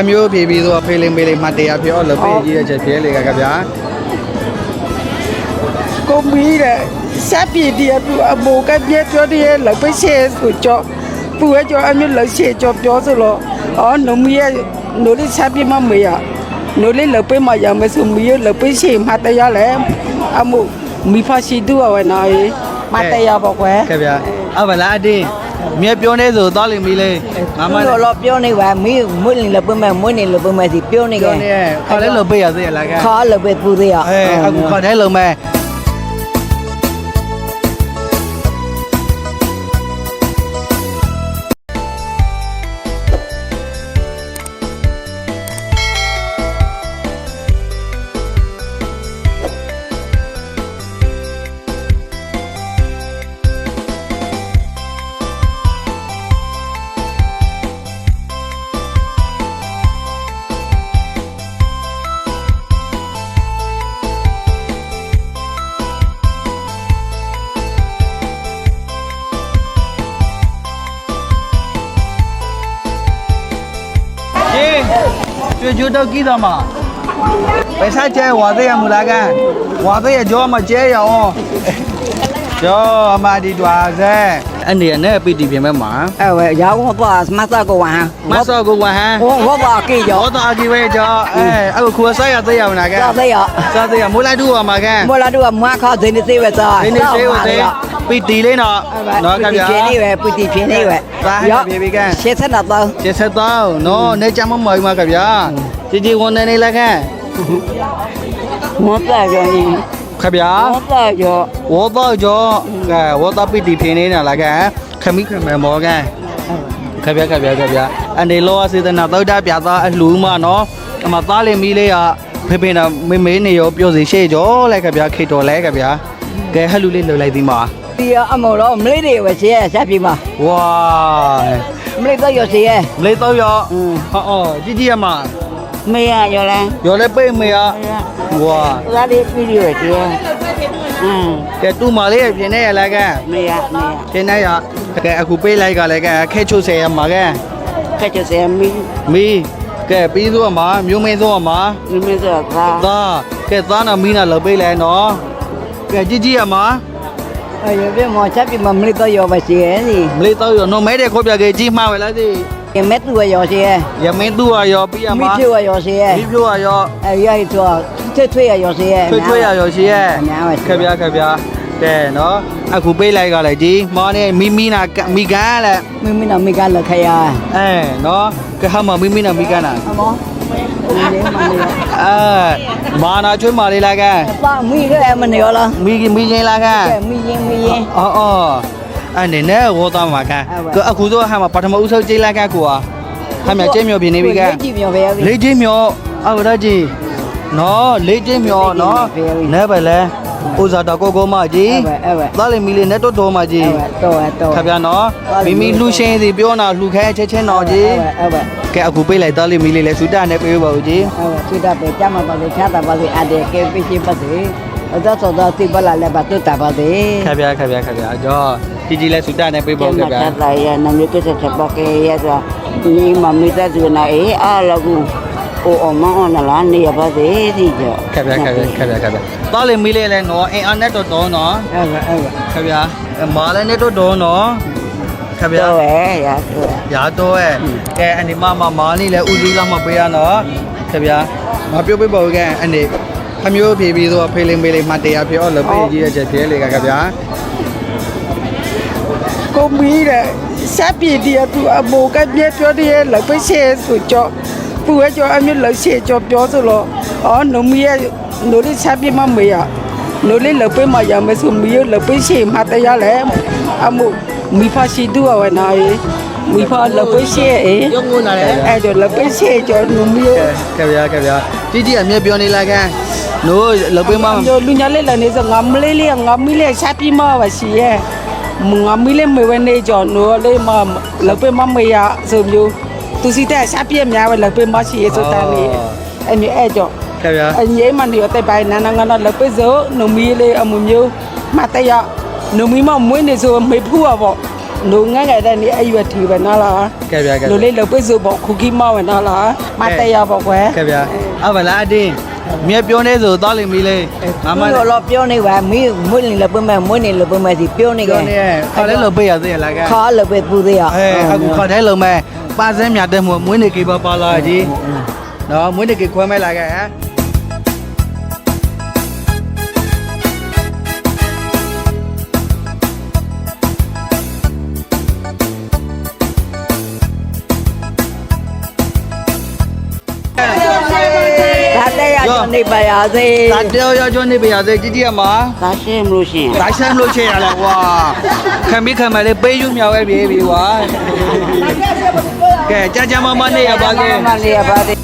ခမျိုးဖြေပြီးဆိုဖေးလေးမေးလေးမတရားပြောလို့ပေးကြီးတဲ့ချက်ပြဲလေကဗျာကိုမီးတဲ့ဆက်ပြည့်တည်းသူအမိုးကပြည့်ပြောတည်းလောက်ပဲရှေ့ဆိုကြောပူရကြောအမျိုးလောက်ရှေ့ကြောပြောဆိုလို့အော်နမီးရဲ့နိုလေးဆက်ပြည့်မမေးရနိုလေးလောက်ပဲမရမယ်ဆိုမီးလောက်ပဲရှေ့မတရားလဲအမိုးမိဖရှိသူဝဲနော်မတရားပေါ့ကွယ်ကဗျာအဗလာအတင်း မြဲပြောနေဆိုသွားလိမ့်မီလေမမလို့တော့ပြောနေပါမင်းမွေးနေလို့ပြမယ်မွေးနေလို့ပြမယ်စီပြောနေပြောကဲနေခေါ်လဲလို့ပေးရသေးရလားကခါလို့ပဲပူသေးရအဲအခုခေါ်တယ်လို့မဲ ကျေကျွကျွတော့ကြည့်တော့မှာပဲစားကျဲဝါသေးရမူလားကဝါသေးရကြောမှာကျဲရအောင်ကျော်အမဒီတွာစဲအနေနဲ့ပီတီပြင်မဲ့မှာအဲ့ဝဲရောင်းတော့မဆာကိုဝါမဆော့ကိုဝဟန်ဟောဟောပါကေရောဘောတော်အကြီးပဲကြောအဲအခုခုဆိုင်ရသေးရမလားကစားသေးရစားသေးရမူလိုက်တူပါမှာကမောလာတို့ကမွားခါဒင်းနေသေးပဲစားဒီနေ့သေးဦး သေးပီတီလေးနော်နော်ကဗျာပြင်းနေပဲပူတီပြင်းနေပဲသားဟဲ့ဘေဘီကန်ရှေ့ဆက်တော့ကျေဆက်တော့နော်နေကြမမော်မှာကဗျာជីជីဝန်နေနေလားကမောတာရောင်းခဗျာမောတာရောဝေါ်တော့ကြောကဲဝေါ်တော့ပီတီဖင်းနေတာလားကခမိခမဲမောကန်ခဗျာခဗျာခဗျာအနေလောစေတနာတော့တာပြသားအလှူမနော်အမသားလေးမီးလေးကဖေဖေနာမေမေနေရောပြောစီရှေ့ကြောလဲခဗျာခေတော်လဲခဗျာ ကဲဟလူလေးလှုပ်လိုက်သည်မှာ ဒီအမောတော့မလေးတွေပဲရှေ့ဆက်ပြီမှာ ဝါ မလေးတော့ရောရှေ့ မလေးတော့ရောဟောအော်ជីជីရမ မေရရောလဲ ရောလဲပိတ်မေရဝါ လာဒီပြီးရရှေ့อืม ကဲတူမလေးပြင်နေရလားက မေရမေရ ပြင်နေရကဲအခုပေးလိုက်ကလည်းကခဲချုပ်ဆယ်ရမှာကဲ ကဲကျစမီ မီကဲပြီးသွားမှာမျိုးမင်းသွားမှာ မိမစောသာ သားကဲသားနာမီနာလောက်ပေးလိုက်နော် ကဲကြည့်ကြည့်ရမှာအဲ့ရပြမောချက်ပြမမလေးတော့ရောပါရှေ့စီမလေးတော့ရနော်မဲတဲ့ခေါ်ပြခဲ့ကြီးမှာပဲလားဒီကမဲသူရောရှေ့ရမင်းသူရရောပြီးရမိမှာချေရောရှေ့ပြီးပြရရောအဲ့ရရတော့ထွေထွေရောရှေ့ထွေထွေရရောရှိရဲ့အများပါခဗျာခဗျာကဲနော်အခုပေးလိုက်ကလည်းကြီးမော်နေမီမီနာမီကန်လဲမိမိနာမိကလခရအဲနော်ကဲဟာမမီမီနာမီကန်နာအမောဒီလေးမလေး အဲမာနာချွေးမာလေးလားကဲပါမိရဲမနေရောလားမီမီချင်းလားကဲကဲမိရင်မိရင်အော်အော်အနေနဲ့ဝေါ်သားမှာကဲဟုတ်ပါကအခုတော့ဟာမပထမဦးဆုံးကြိတ်လိုက်ကကိုဟာဟာမြကျင်းမြော်ပြနေပြီကဲကြည့်မြော်ပဲလေးချင်းမြော်အော်ရကြီးနော်လေးချင်းမြော်နော်နဲပဲလဲ ဥဇာတကောကောမကြီးအဲ့ပဲအဲ့ပဲသားလေးမီလေးနဲ့တော်တော်မကြီးအဲ့ပဲတော့တော့ခဗျာနော်မိမိလှူရှင်းစီပြောနာလှူခဲချက်ချင်းတော်ကြီးအဲ့ပဲကဲအခုပိတ်လိုက်သားလေးမီလေးလဲစူတာနဲ့ပြေးပါဦးကြီးအဲ့ပဲသူတပဲကြမှာပါလေချတာပါလေအတဲ့ကဲပြရှိပါစေအတော့တော့တိပလာလည်းပါတော့တာပါစေခဗျာခဗျာခဗျာကြောကြီးကြီးလဲစူတာနဲ့ပြေးပါဦးခဗျာချတာရနမျိုးကစချက်ပါကေရဆိုဒီမမီတဲ့သူနာအေးအားလကူ အိုအမောင်းနလာနေရပါစေဒီကြခဗျာခဗျာခဗျာခဗျာသားလေးမီလေးလဲနော်အင်အားနဲ့တော်တော်နော်အဲ့ပဲအဲ့ပဲခဗျာမာလည်းနဲ့တော်တော်နော်ခဗျာတော့ရဲ့ရဆိုရာတော့ရဲ့ကဲအနေမမမာလေးလဲဦးစီးလာမပေးရနော်ခဗျာမပြုတ်ပေးပါဦးကဲအနေခမျိုးဖြေပြီးဆိုဖေးလေးမေးလေးမတရားပြောလို့ပေးကြီးရဲ့ချက်ပြဲလေကခဗျာကိုမီးတဲ့ဆက်ပြည့်တည်းသူအမိုးကပြည့်ပြောတည်းလောက်ပဲရှေ့ဆိုကြော ပူရကြောအမျိုးလောက်ရှေ့ကြောပြောဆိုလို့အော်နမီးရဲ့နိုလေးဆက်ပြည့်မမေးရနိုလေးလောက်ပဲမရမယ်ဆိုမီးလောက်ပဲရှေ့မတရားလဲအမိုးမိဖရှိသူဝဲနာရီမိဖလောက်ပဲရှေ့အေးရုံငုံလာလေအဲ့တော့လောက်ပဲရှေ့ကြောနမီးခဗျာခဗျာကြီးကြီးအမြဲပြောနေလားကဲနိုးလောက်ပေးမ yo lunya le la ne so ngam le le ngam mi le sa pi ma ba si ye ngam mi le me we ne jo no le ma lo pe ma me ya so myo tu si ta sa pi mya we lo pe ma si ye so ta ni a ni e jo ခဗျာ a ni ma ni yo te bai na na nga na lo pe zo no mi le a mu myo ma ta ya no mi ma mwe ne so me phu a bo နိုငန်းငယ်တဲ့နေအဲ့ရွက်ထီပဲနော်လားကဲဗျာကဲလိုလေးလောက်ပိတ်စုပေါ့ခုခီမောင်းပဲနော်လားမတရပေါ့ကွယ်ကဲဗျာအဘလာအတင်း မြက်ပြောနေဆိုသွားလိမ့်မီလေမမမလို့ပြောနေပါမီးမွေးနေလည်းပွင့်မဲ့မွေးနေလည်းပွင့်မဲ့စီပြောနေပြောနေခါလဲလို့ပေးရသေးရလားကဲခါလည်းပဲပူသေးရအဲအခုခါတဲ့လုံးမဲ့ပါစင်းမြတဲ့မွေးနေကေပါပါလာကြီးနော်မွေးနေကေခွဲမဲလာကဲဟမ် ကျွန်နေပါရစေဒါတောရကျွန်းနေပြရသေးတတိယမှာဒါရှင်းမလို့ရှင်ဒါဆမ်လို့ချေရလားကွာခံပြီးခံမလေးပေးယူမြောက်ပဲပြေးပြီကွာကဲကြာကြာမမနေရပါကဲမလေးရပါတယ်